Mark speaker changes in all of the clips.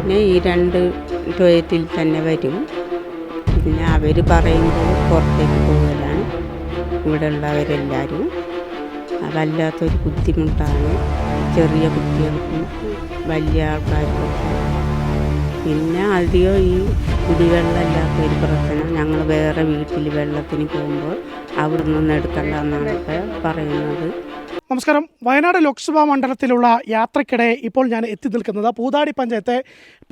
Speaker 1: തന്നെ ഈ രണ്ട് ടോയ്ലറ്റിൽ തന്നെ വരും. പിന്നെ അവർ പറയുമ്പോൾ പുറത്തേക്ക് പോകലാണ്. ഇവിടെ ഉള്ളവരെല്ലാവരും അതല്ലാത്തൊരു ബുദ്ധിമുട്ടാണ് ചെറിയ കുട്ടികൾക്കും വലിയ ആൾക്കാർക്കൊക്കെ. പിന്നെ അധികം ഈ കുടിവെള്ളമില്ലാത്ത ഒരു പ്രശ്നം. ഞങ്ങൾ വേറെ വീട്ടിൽ വെള്ളത്തിന് പോകുമ്പോൾ അവിടെ നിന്ന് എടുക്കണ്ട ഇപ്പോൾ പറയുന്നത്.
Speaker 2: നമസ്കാരം. വയനാട് ലോക്സഭാ മണ്ഡലത്തിലുള്ള യാത്രയ്ക്കിടെ ഇപ്പോൾ ഞാൻ എത്തി നിൽക്കുന്നത് പൂതാടി പഞ്ചായത്തെ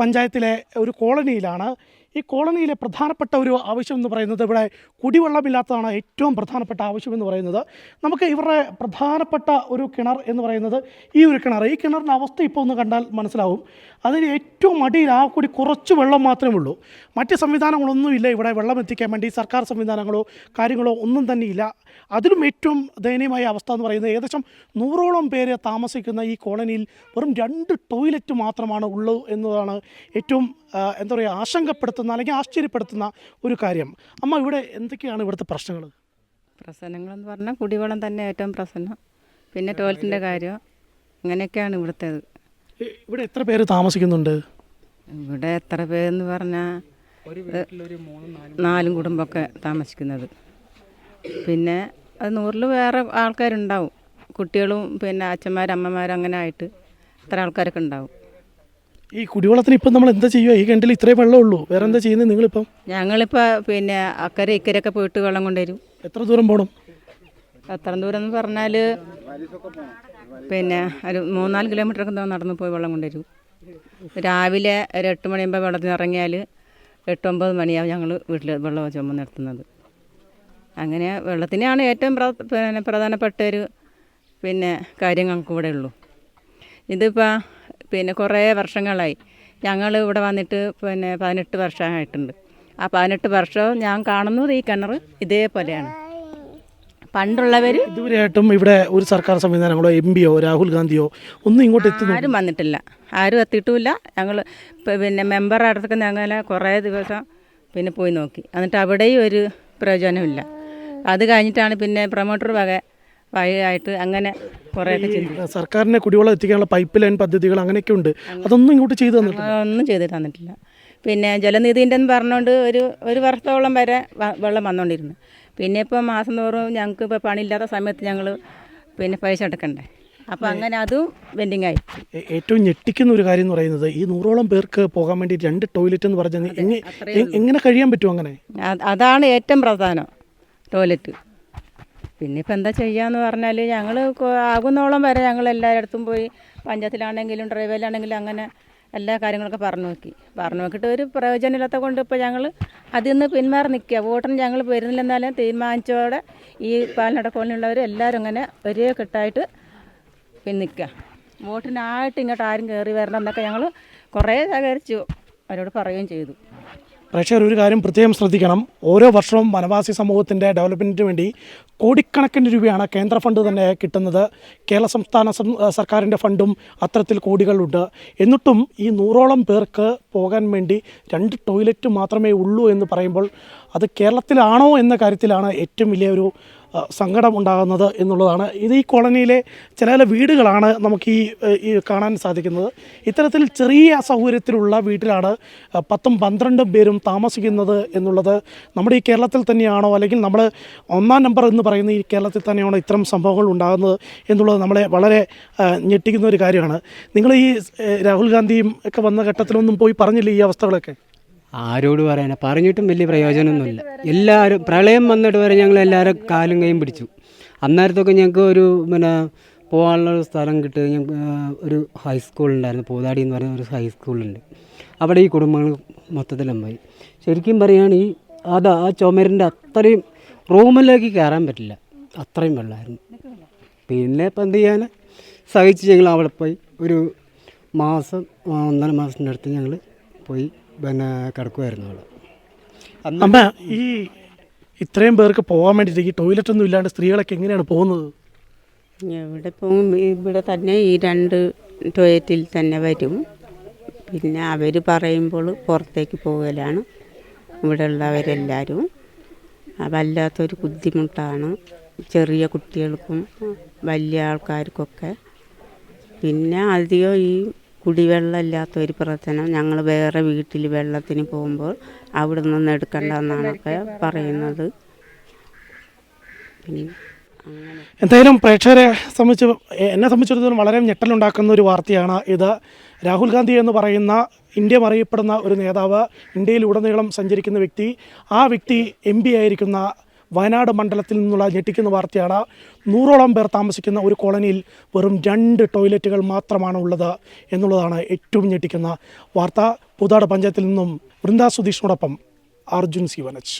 Speaker 2: പഞ്ചായത്തിലെ ഒരു കോളനിയിലാണ്. ഈ കോളനിയിലെ പ്രധാനപ്പെട്ട ഒരു ആവശ്യം എന്ന് പറയുന്നത് ഇവിടെ കുടിവെള്ളമില്ലാത്തതാണ് ഏറ്റവും പ്രധാനപ്പെട്ട ആവശ്യം എന്ന് പറയുന്നത്. നമുക്ക് ഇവരുടെ പ്രധാനപ്പെട്ട ഒരു കിണർ എന്ന് പറയുന്നത് ഈ ഒരു കിണർ. ഈ കിണറിന്റെ അവസ്ഥ ഇപ്പോൾ ഒന്ന് കണ്ടാൽ മനസ്സിലാവും. അതിന് ഏറ്റവും അടിയിൽ ആ കൂടി കുറച്ച് വെള്ളം മാത്രമേ ഉള്ളൂ. മറ്റ് സംവിധാനങ്ങളൊന്നുമില്ല ഇവിടെ വെള്ളം എത്തിക്കാൻ വേണ്ടി. സർക്കാർ സംവിധാനങ്ങളോ കാര്യങ്ങളോ ഒന്നും തന്നെ ഇല്ല. അതിലും ഏറ്റവും ദയനീയമായ അവസ്ഥ എന്ന് പറയുന്നത് ഏകദേശം നൂറോളം പേര് താമസിക്കുന്ന ഈ കോളനിയിൽ വെറും രണ്ട് ടോയ്ലറ്റ് മാത്രമാണ് ഉള്ളൂ എന്നതാണ് ഏറ്റവും എന്താ പറയുക ആശങ്കപ്പെടുത്തുന്ന അല്ലെങ്കിൽ ആശ്ചര്യപ്പെടുത്തുന്ന ഒരു കാര്യം. അമ്മ ഇവിടെ എന്തൊക്കെയാണ് ഇവിടുത്തെ പ്രശ്നങ്ങൾ?
Speaker 3: പ്രശ്നങ്ങളെന്ന് പറഞ്ഞാൽ കുടിവെള്ളം തന്നെ ഏറ്റവും പ്രശ്നം. പിന്നെ ടോയ്ലറ്റിന്റെ കാര്യം. അങ്ങനെയൊക്കെയാണ് ഇവിടുത്തേത്.
Speaker 2: ഇവിടെ എത്ര പേര് താമസിക്കുന്നുണ്ട്?
Speaker 3: ഇവിടെ എത്ര പേരെന്ന് പറഞ്ഞാൽ നാലും കുടുംബമൊക്കെ താമസിക്കുന്നത്. പിന്നെ അത് നൂറിൽ വേറെ ആൾക്കാരുണ്ടാവും. കുട്ടികളും പിന്നെ അച്ഛന്മാർ അമ്മമാർ അങ്ങനെ ആയിട്ട് അത്ര ആൾക്കാരൊക്കെ ഉണ്ടാവും.
Speaker 2: ഈ കുടിവെള്ളത്തിന് ഇപ്പം നമ്മൾ എന്താ ചെയ്യുക? ഈ കിണറ്റിൽ ഇത്രേ വെള്ളമുള്ളൂ വേറെ എന്താ ചെയ്യുന്നത് നിങ്ങളിപ്പം?
Speaker 3: ഞങ്ങളിപ്പോൾ പിന്നെ അക്കരെ ഇക്കരയൊക്കെ പോയിട്ട് വെള്ളം കൊണ്ടുവരും.
Speaker 2: എത്ര ദൂരം പോകണം
Speaker 3: എത്ര ദൂരം എന്ന് പറഞ്ഞാൽ പിന്നെ ഒരു മൂന്നാൽ കിലോമീറ്റർ ഒക്കെ നടന്ന് പോയി വെള്ളം കൊണ്ടുവരും. രാവിലെ ഒരു എട്ട് മണിയാകുമ്പോൾ വെള്ളത്തിന് ഇറങ്ങിയാൽ എട്ടൊമ്പത് മണിയാവും ഞങ്ങൾ വീട്ടിൽ വെള്ളം ചുമ നിർത്തുന്നത്. അങ്ങനെ വെള്ളത്തിനാണ് ഏറ്റവും പ്രധാനപ്പെട്ട ഒരു പിന്നെ കാര്യം ഞങ്ങൾക്ക് ഇവിടെ ഉള്ളൂ ഇതിപ്പോൾ പിന്നെ കുറേ വർഷങ്ങളായി. ഞങ്ങൾ ഇവിടെ വന്നിട്ട് പിന്നെ പതിനെട്ട് വർഷമായിട്ടുണ്ട്. ആ പതിനെട്ട് വർഷവും ഞാൻ കാണുന്നത് ഈ കിണർ ഇതേപോലെയാണ്. പണ്ടുള്ളവർ
Speaker 2: ഇതുവരെയായിട്ടും ഇവിടെ ഒരു സർക്കാർ സംവിധാനങ്ങളോ എം പിയോ രാഹുൽ ഗാന്ധിയോ ഒന്നും ഇങ്ങോട്ട് എത്തുന്നു
Speaker 3: ആരും വന്നിട്ടില്ല. ആരും എത്തിയിട്ടുമില്ല. ഞങ്ങൾ പിന്നെ മെമ്പർ അടുത്തൊക്കെ ഞങ്ങൾ കുറേ ദിവസം പിന്നെ പോയി നോക്കി. എന്നിട്ട് അവിടെയും ഒരു പ്രയോജനമില്ല. അത് കഴിഞ്ഞിട്ടാണ് പിന്നെ പ്രൊമോട്ടർ വക വഴിയായിട്ട് അങ്ങനെ കുറേയൊക്കെ ചെയ്തു.
Speaker 2: സർക്കാരിനെ കുടിവെള്ളം എത്തിക്കാനുള്ള പൈപ്പ് ലൈൻ പദ്ധതികൾ അങ്ങനെയൊക്കെ ഉണ്ട്. അതൊന്നും ഇങ്ങോട്ട് ചെയ്തു തന്നിട്ടില്ല?
Speaker 3: ഒന്നും ചെയ്ത് തന്നിട്ടില്ല. പിന്നെ ജലനിധിന്റെ എന്ന് പറഞ്ഞുകൊണ്ട് ഒരു ഒരു വർഷത്തോളം വരെ വെള്ളം വന്നുകൊണ്ടിരുന്നു പിന്നെ ഇപ്പോൾ മാസം തോറും ഞങ്ങൾക്ക് ഇപ്പോൾ പണിയില്ലാത്ത സമയത്ത് ഞങ്ങൾ പിന്നെ പൈസ എടുക്കണ്ടേ അപ്പോൾ അങ്ങനെ അതും വെൻഡിങ് ആയി.
Speaker 2: ഏറ്റവും ഞെട്ടിക്കുന്ന ഒരു കാര്യം എന്ന് പറയുന്നത് ഈ നൂറോളം പേർക്ക് പോകാൻ വേണ്ടി രണ്ട് ടോയ്ലറ്റ് എന്ന് പറഞ്ഞാൽ എങ്ങനെ എങ്ങനെ കഴിയാൻ പറ്റും അങ്ങനെ?
Speaker 3: അതാണ് ഏറ്റവും പ്രധാനം ടോയ്ലറ്റ് പിന്നെ ഇപ്പം എന്താ ചെയ്യാന്ന് പറഞ്ഞാൽ ഞങ്ങൾ ആകുന്നോളം വരെ ഞങ്ങൾ എല്ലായിടത്തും പോയി പഞ്ചായത്തിലാണെങ്കിലും ഡ്രൈവറിലാണെങ്കിലും അങ്ങനെ എല്ലാ കാര്യങ്ങളൊക്കെ പറഞ്ഞു നോക്കി. പറഞ്ഞു നോക്കിയിട്ട് ഒരു പ്രയോജനമില്ലാത്ത കൊണ്ട് ഇപ്പോൾ ഞങ്ങൾ അതിൽ നിന്ന് പിന്മാറി നിൽക്കുക വോട്ടിന് ഞങ്ങൾ വരുന്നില്ലെന്നാലും തീരുമാനിച്ചോടെ ഈ പാലനട കോളനിയുള്ളവർ എല്ലാവരും അങ്ങനെ ഒരേ കെട്ടായിട്ട് പിന്നെ നിൽക്കുക വോട്ടിനായിട്ട് ഇങ്ങോട്ട് ആരും കയറി വരണം എന്നൊക്കെ ഞങ്ങൾ കുറേ സഹകരിച്ചു. അവരോട് പറയുകയും ചെയ്തു.
Speaker 2: പ്രേക്ഷകർ ഒരു കാര്യം പ്രത്യേകം ശ്രദ്ധിക്കണം. ഓരോ വർഷവും വനവാസി സമൂഹത്തിന്റെ ഡെവലപ്മെന്റിന് വേണ്ടി കോടിക്കണക്കിന് രൂപയാണ് കേന്ദ്ര ഫണ്ട് തന്നെ കിട്ടുന്നത്. കേരള സംസ്ഥാന സർക്കാരിന്റെ ഫണ്ടും അത്തരത്തിൽ കോടികളുണ്ട്. എന്നിട്ടും ഈ നൂറോളം പേർക്ക് പോകാൻ വേണ്ടി രണ്ട് ടോയ്ലറ്റ് മാത്രമേ ഉള്ളൂ എന്ന് പറയുമ്പോൾ അത് കേരളത്തിലാണോ എന്ന കാര്യത്തിലാണ് ഏറ്റവും വലിയ ഒരു ആ, സങ്കടം ഉണ്ടാകുന്നത് എന്നുള്ളതാണ്. ഇത് ഈ കോളനിയിലെ ചില ചില വീടുകളാണ് നമുക്ക് ഈ കാണാൻ സാധിക്കുന്നത്. ഇത്തരത്തിൽ ചെറിയ സൗകര്യത്തിലുള്ള വീട്ടിലാണ് പത്തും പന്ത്രണ്ടും പേരും താമസിക്കുന്നത് എന്നുള്ളത് നമ്മുടെ ഈ കേരളത്തിൽ തന്നെയാണോ അല്ലെങ്കിൽ നമ്മൾ ഒന്നാം നമ്പർ എന്ന് പറയുന്ന ഈ കേരളത്തിൽ തന്നെയാണോ ഇത്തരം സംഭവങ്ങൾ ഉണ്ടാകുന്നത് എന്നുള്ളത് നമ്മളെ വളരെ ഞെട്ടിക്കുന്ന ഒരു കാര്യമാണ്. നിങ്ങൾ ഈ രാഹുൽ ഗാന്ധിയും ഒക്കെ വന്ന ഘട്ടത്തിലൊന്നും പോയി പറഞ്ഞില്ല ഈ അവസ്ഥകളൊക്കെ?
Speaker 4: ആരോട് പറയാന? പറഞ്ഞിട്ടും വലിയ പ്രയോജനമൊന്നുമില്ല. എല്ലാവരും പ്രളയം വന്നിട്ട് വരെ ഞങ്ങൾ എല്ലാവരും കാലും കൈയും പിടിച്ചു. അന്നേരത്തൊക്കെ ഞങ്ങൾക്ക് ഒരു പിന്നെ പോകാനുള്ള സ്ഥലം കിട്ടി. ഞങ്ങൾക്ക് ഒരു ഹൈസ്കൂൾ ഉണ്ടായിരുന്നു. പൂതാടി എന്ന് പറയുന്ന ഒരു ഹൈസ്കൂളുണ്ട് അവിടെ ഈ കുടുംബങ്ങൾ മൊത്തത്തിലും പോയി. ശരിക്കും പറയുകയാണെങ്കിൽ അത് ആ ചുമരിന്റെ അത്രയും റൂമിലേക്ക് കയറാൻ പറ്റില്ല. അത്രയും വെള്ളമായിരുന്നു. പിന്നെ ഇപ്പം എന്ത് ചെയ്യാൻ സഹിച്ച് ഞങ്ങൾ അവിടെ പോയി. ഒരു മാസം ഒന്നര മാസത്തിന്റെ അടുത്ത് ഞങ്ങൾ പോയി. പിന്നെ കിടക്കുമായിരുന്നു അവിടെ.
Speaker 2: അമ്മ ഈ ഇത്രയും പേർക്ക് പോകാൻ വേണ്ടിയിട്ട് ഈ ടോയ്ലറ്റ് ഒന്നും ഇല്ലാണ്ട് സ്ത്രീകളൊക്കെ എങ്ങനെയാണ് പോകുന്നത്?
Speaker 1: എവിടെ പോകും? ഇവിടെ തന്നെ ഈ രണ്ട് ടോയ്ലറ്റിൽ തന്നെ വരും. പിന്നെ അവർ പറയുമ്പോൾ പുറത്തേക്ക് പോകലാണ്. ഇവിടെ ഉള്ളവരെല്ലാവരും വല്ലാത്തൊരു ബുദ്ധിമുട്ടാണ്. ചെറിയ കുട്ടികൾക്കും വലിയ ആൾക്കാർക്കൊക്കെ. പിന്നെ അധികം ഈ കുടിവെള്ളം ഇല്ലാത്ത ഒരു പ്രശ്നം. ഞങ്ങൾ വേറെ വീട്ടിൽ വെള്ളത്തിന് പോകുമ്പോൾ അവിടെ നിന്ന് എടുക്കണ്ടെന്നാണൊക്കെ പറയുന്നത്. പിന്നെ
Speaker 2: എന്തായാലും പ്രേക്ഷകരെ സംബന്ധിച്ച് എന്നെ സംബന്ധിച്ചിടത്തോളം വളരെ ഞെട്ടലുണ്ടാക്കുന്ന ഒരു വാർത്തയാണ് ഇത്. രാഹുൽ ഗാന്ധി എന്ന് പറയുന്ന ഇന്ത്യ അറിയപ്പെടുന്ന ഒരു നേതാവ് ഇന്ത്യയിലുടനീളം സഞ്ചരിക്കുന്ന വ്യക്തി ആ വ്യക്തി എം ആയിരിക്കുന്ന വയനാട് മണ്ഡലത്തിൽ നിന്നുള്ള ഞെട്ടിക്കുന്ന വാർത്തയാണ് നൂറോളം പേർ താമസിക്കുന്ന ഒരു കോളനിയിൽ വെറും രണ്ട് ടോയ്ലറ്റുകൾ മാത്രമാണ് ഉള്ളത് എന്നുള്ളതാണ് ഏറ്റവും ഞെട്ടിക്കുന്ന വാർത്ത. പുതാട് പഞ്ചായത്തിൽ നിന്നും വൃന്ദാ സുധീഷിനോടൊപ്പം അർജുൻ സി വനച്ച്